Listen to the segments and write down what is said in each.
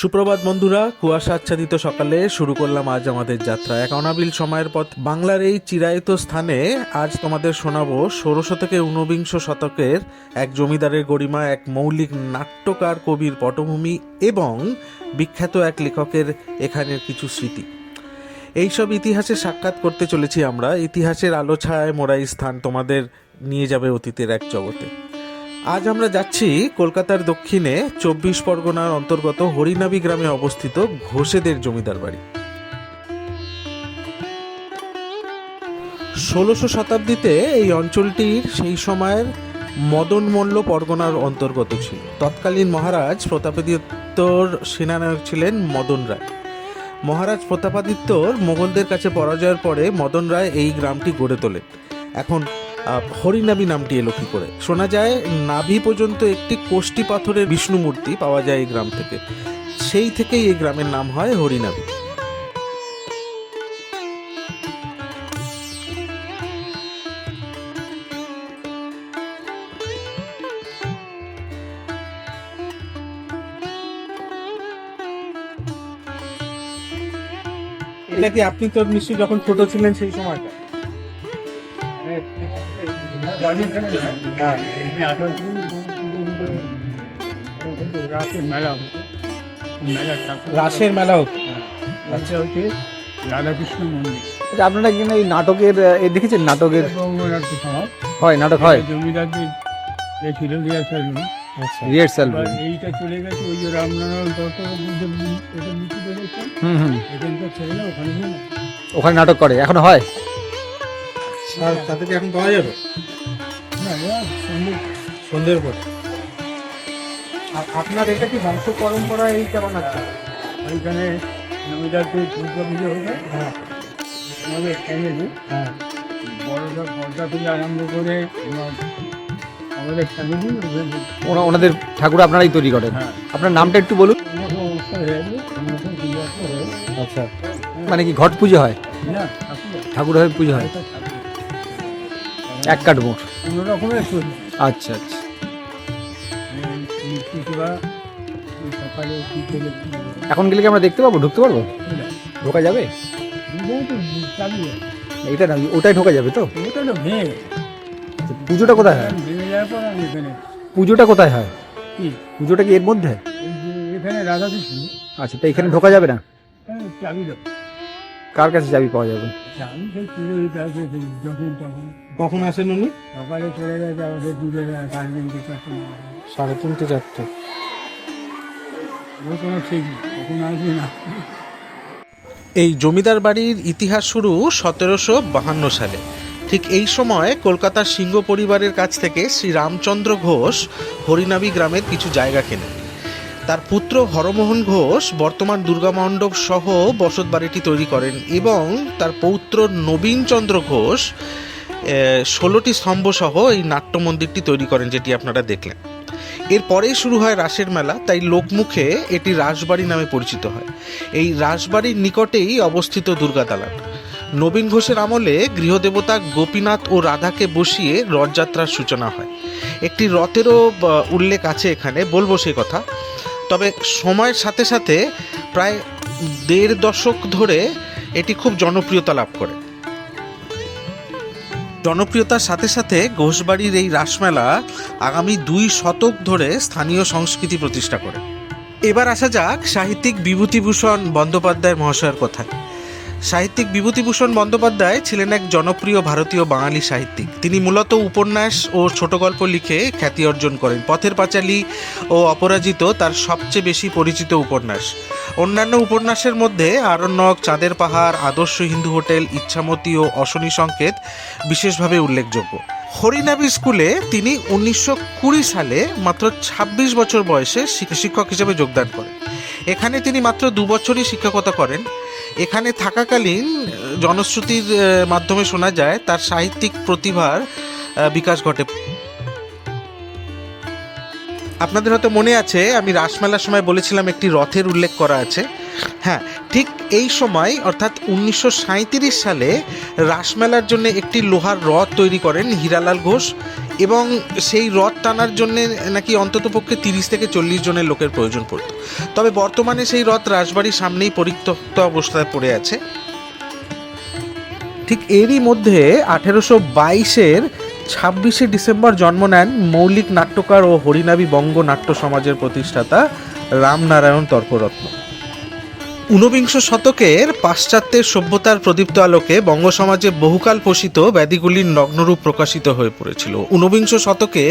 সুপ্রভাত বন্ধুরা, কুয়াশা আচ্ছাদিত সকালে শুরু করলাম আজ আমাদের যাত্রা। এক অনাবিল সময়ের পথ। বাংলার এই চিরায়িত স্থানে আজ তোমাদের শোনাবো ষোড়শ থেকে ঊনবিংশ শতকের এক জমিদারের গরিমা, এক মৌলিক নাট্যকার কবির পটভূমি এবং বিখ্যাত এক লেখকের এখানের কিছু স্মৃতি। এইসব ইতিহাসে সাক্ষাৎ করতে চলেছি আমরা। ইতিহাসের আলো ছায় মোড়া স্থান তোমাদের নিয়ে যাবে অতীতের এক জগতে। আজ আমরা যাচ্ছি কলকাতার দক্ষিণে চব্বিশ পরগনার অন্তর্গত হরিনাবি গ্রামে অবস্থিত ঘোষেদের জমিদার বাড়ি। ষোলোশো শতাব্দীতে এই অঞ্চলটির সেই সময়ের মদন মল্ল পরগনার অন্তর্গত ছিল। তৎকালীন মহারাজ প্রতাপাদিত্যর সেনানায়ক ছিলেন মদন রায়। মহারাজ প্রতাপাদিত্যর মোগলদের কাছে পরাজয়ের পরে মদন রায় এই গ্রামটি গড়ে তোলেন। এখন আহ, হরিনাবি নামটি এলো কি করে? শোনা যায় নাভি পর্যন্ত একটি কোষ্টি পাথরের বিষ্ণু মূর্তি পাওয়া যায় এই গ্রাম থেকে। সেই থেকেই এই গ্রামের নাম হয় হরিনাবি এটা কি আপনি তো নিশ্চয়ই যখন ছোট ছিলেন সেই সময়টা রাসের মেলা হতো রাধাকৃষ্ণ মন্দির আচ্ছা, আপনারা কি না এই নাটকের এ দেখেছেন নাটকের? হয় নাটক হয়। জমিদারদের যে ছিল রিহার্সাল আচ্ছা। রিহার্সাল এইটা চলে গেছে ওই যে রামনারায়ণ দত্ত বুদ্ধ এটা লিখে বেরোচ্ছে হুম হুম। এখানকার ছেলেরা ওখানে ওখানে নাটক করে এখনও হয়? তাদেরকে এখন পাওয়া যাবে? সন্ধ্যের পর। আর আপনার এটা কি বংশ পরম্পরা এই কেমন আছে? ওইখানে জমিদারদের দুর্গা পুজো হবে হ্যাঁ। আমাদের ফ্যামিলি হ্যাঁ। বড়টা পর্দা থেকে আরম্ভ করে আমাদের ফ্যামিলি ওনাদের ঠাকুর আপনারাই তৈরি করেন। হ্যাঁ। আপনার নামটা একটু বলুন। পুজো। আচ্ছা। মানে কি ঘট পুজো হয়? না ঠাকুর। ঠাকুর হয়ে। পুজো হয় এক কাঠ মোট। কোনো রকমের আচ্ছা আচ্ছা। সকালে কি করে এখন গেলে কি আমরা দেখতে পাবো? ঢুকতে পারব? ঢোকা যাবে? এটা না ওটাই ঢোকা যাবে তো? ওটা তো ভেঙে পুজোটা কোথায় হয়? ভেঙে যাওয়ার পর আমি এখানে পুজোটা কোথায় হয়? কি পুজোটা কি এর মধ্যে? এই যে এখানে আচ্ছা তো এখানে ঢোকা যাবে না? চাবি দাও। কার কাছে চাবি পাওয়া যাবে? আমি সেই পুরোহিত আছে যখন তখন কখন আসেন উনি? সকালে চলে গেছে আমাদের কাছে সাড়ে তিনটে চারটে। ওর কোনো ঠিক কখন আসবে না এই জমিদার বাড়ির ইতিহাস শুরু সতেরোশো বাহান্ন সালে। ঠিক এই সময় কলকাতার সিংহ পরিবারের কাছ থেকে শ্রী রামচন্দ্র ঘোষ হরিনাবি গ্রামের কিছু জায়গা কেনেন। তার পুত্র হরমোহন ঘোষ বর্তমান দুর্গা মণ্ডপ সহ বসত বাড়িটি তৈরি করেন এবং তার পৌত্র নবীনচন্দ্র ঘোষ ষোলোটি স্তম্ভ সহ এই নাট্য মন্দিরটি তৈরি করেন, যেটি আপনারা দেখলেন। এরপরেই শুরু হয় রাসের মেলা, তাই লোকমুখে এটি রাসবাড়ি নামে পরিচিত হয়। এই রাসবাড়ির নিকটেই অবস্থিত দুর্গা দালান। নবীন ঘোষের আমলে গৃহদেবতা গোপীনাথ ও রাধাকে বসিয়ে রথযাত্রার সূচনা হয়। একটি রথেরও উল্লেখ আছে এখানে, বলব সে কথা। তবে সময়ের সাথে সাথে প্রায় দেড় দশক ধরে এটি খুব জনপ্রিয়তা লাভ করে। জনপ্রিয়তার সাথে সাথে ঘোষবাড়ির এই রাসমেলা আগামী দুই শতক ধরে স্থানীয় সংস্কৃতি প্রতিষ্ঠা করে। এবার আসা যাক সাহিত্যিক বিভূতিভূষণ বন্দ্যোপাধ্যায় মহাশয়ের কথায়। সাহিত্যিক বিভূতিভূষণ বন্দ্যোপাধ্যায় ছিলেন এক জনপ্রিয় ভারতীয় বাঙালি সাহিত্যিক। তিনি মূলত উপন্যাস ও ছোট গল্প লিখে খ্যাতি অর্জন করেন। পথের পাঁচালী ও অপরাজিত তার সবচেয়ে বেশি পরিচিত উপন্যাস। অন্যান্য উপন্যাসের মধ্যে আরণ্যক, চাঁদের পাহাড়, আদর্শ হিন্দু হোটেল, ইচ্ছামতি ও অশনি সংকেত বিশেষভাবে উল্লেখযোগ্য। হরিনাবি স্কুলে তিনি উনিশশো কুড়ি সালে মাত্র ২৬ বছর বয়সে শিক্ষক হিসেবে যোগদান করেন। এখানে তিনি মাত্র দু বছরই শিক্ষকতা করেন। এখানে থাকাকালীন জনশ্রুতির মাধ্যমে শোনা যায় তার সাহিত্যিক প্রতিভার বিকাশ ঘটে। আপনাদের হয়তো মনে আছে, আমি রাসমেলার সময় বলেছিলাম একটি রথের উল্লেখ করা আছে। হ্যাঁ ঠিক এই সময়, অর্থাৎ উনিশশো সাঁইত্রিশ সালে রাসমেলার জন্য একটি লোহার রথ তৈরি করেন হীরালাল ঘোষ। এবং সেই রথ টানার জন্যে নাকি অন্ততপক্ষে তিরিশ থেকে চল্লিশ জনের লোকের প্রয়োজন পড়তো। তবে বর্তমানে সেই রথ রাজবাড়ির সামনেই পরিত্যক্ত অবস্থায় পড়ে আছে। ঠিক এরই মধ্যে আঠেরোশো বাইশের ছাব্বিশে ডিসেম্বর জন্ম নেন মৌলিক নাট্যকার ও হরিনাবী বঙ্গ নাট্য সমাজের প্রতিষ্ঠাতা রামনারায়ণ তর্করত্ন। ঊনবিংশ শতকের পাশ্চাত্যের সভ্যতার প্রদীপ্ত আলোকে বঙ্গ সমাজে বহুকাল পোষিত ব্যাধিগুলির নগ্নরূপ প্রকাশিত হয়ে পড়েছিল। ঊনবিংশ শতকে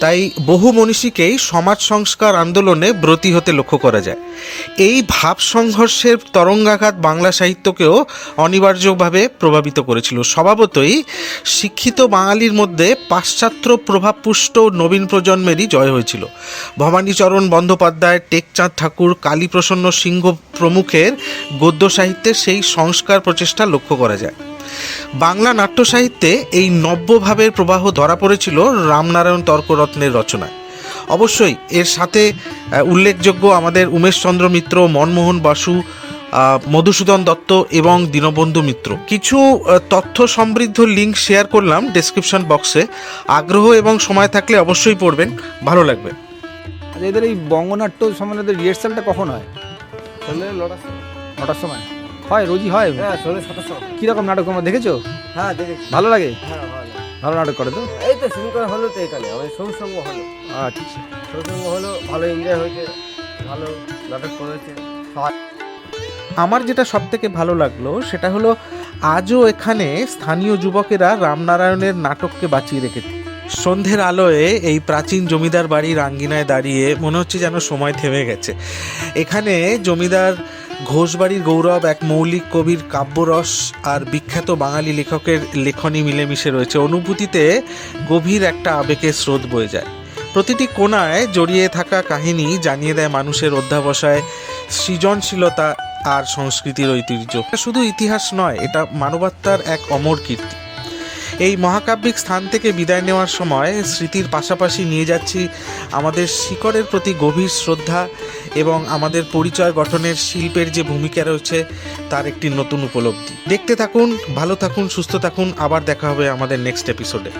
তাই বহু মনীষীকেই সমাজ সংস্কার আন্দোলনে ব্রতী হতে লক্ষ্য করা যায়। এই ভাব সংঘর্ষের তরঙ্গাঘাত বাংলা সাহিত্যকেও অনিবার্যভাবে প্রভাবিত করেছিল। স্বভাবতই শিক্ষিত বাঙালির মধ্যে পাশ্চাত্য প্রভাবপুষ্ট নবীন প্রজন্মেরই জয় হয়েছিল। ভবানীচরণ বন্দ্যোপাধ্যায়, টেকচাঁদ ঠাকুর, কালীপ্রসন্ন সিংহ প্রমুখের গদ্য সাহিত্যে সেই সংস্কার প্রচেষ্টা লক্ষ্য করা যায়। বাংলা নাট্য সাহিত্যে এই নব্যভাবের প্রবাহ ধরা পড়েছিল রামনারায়ণ তর্করত্নের রচনায়। অবশ্যই এর সাথে উল্লেখযোগ্য আমাদের উমেশচন্দ্র মিত্র, মনমোহন বাসু মধুসূদন দত্ত এবং দীনবন্ধু মিত্র। কিছু তথ্য সমৃদ্ধ লিঙ্ক শেয়ার করলাম ডেসক্রিপশন বক্সে। আগ্রহ এবং সময় থাকলে অবশ্যই পড়বেন, ভালো লাগবে। আচ্ছা এদের এই বঙ্গনাট্য সম্বন্ধে রিহার্সালটা কখন হয়? সন্ধ্যে নটার সময়। নটার সময়? হয় রোজই হয়? হ্যাঁ সন্ধ্যে সাতটার সময়। কীরকম নাটক তোমরা দেখেছ? হ্যাঁ দেখেছি। ভালো লাগে? হ্যাঁ ভালো ভালো নাটক করে তো? এই তো শুরু করা হলো তো এখানে। আমাদের সৌসঙ্গ হলো। আচ্ছা। সৌসঙ্গ হলো ভালো এনজয় হয়েছে ভালো নাটক করেছে। আমার যেটা সব থেকে ভালো লাগল সেটা হলো আজও এখানে স্থানীয় যুবকেরা রামনারায়ণের নাটককে বাঁচিয়ে রেখেছে। সন্ধ্যের আলোয় এই প্রাচীন জমিদার বাড়ির আঙ্গিনায় দাঁড়িয়ে মনে হচ্ছে যেন সময় থেমে গেছে। এখানে জমিদার ঘোষবাড়ির গৌরব, এক মৌলিক কবির কাব্যরস আর বিখ্যাত বাঙালি লেখকের লেখনী মিলেমিশে রয়েছে। অনুভূতিতে গভীর একটা আবেগের স্রোত বয়ে যায়। প্রতিটি কোণায় জড়িয়ে থাকা কাহিনী জানিয়ে দেয় মানুষের অধ্যাবসায়, সৃজনশীলতা আর সংস্কৃতির ঐতিহ্য। শুধু ইতিহাস নয়, এটা মানবাত্মার এক অমর কীর্তি। এই মহাকাব্যিক স্থান থেকে বিদায় নেওয়ার সময় স্মৃতির পাশাপাশি নিয়ে যাচ্ছি আমাদের শিকড়ের প্রতি গভীর শ্রদ্ধা এবং আমাদের পরিচয় গঠনের শিল্পের যে ভূমিকা রয়েছে, তার একটি নতুন উপলব্ধি। দেখতে থাকুন, ভালো থাকুন, সুস্থ থাকুন। আবার দেখা হবে আমাদের নেক্সট এপিসোডে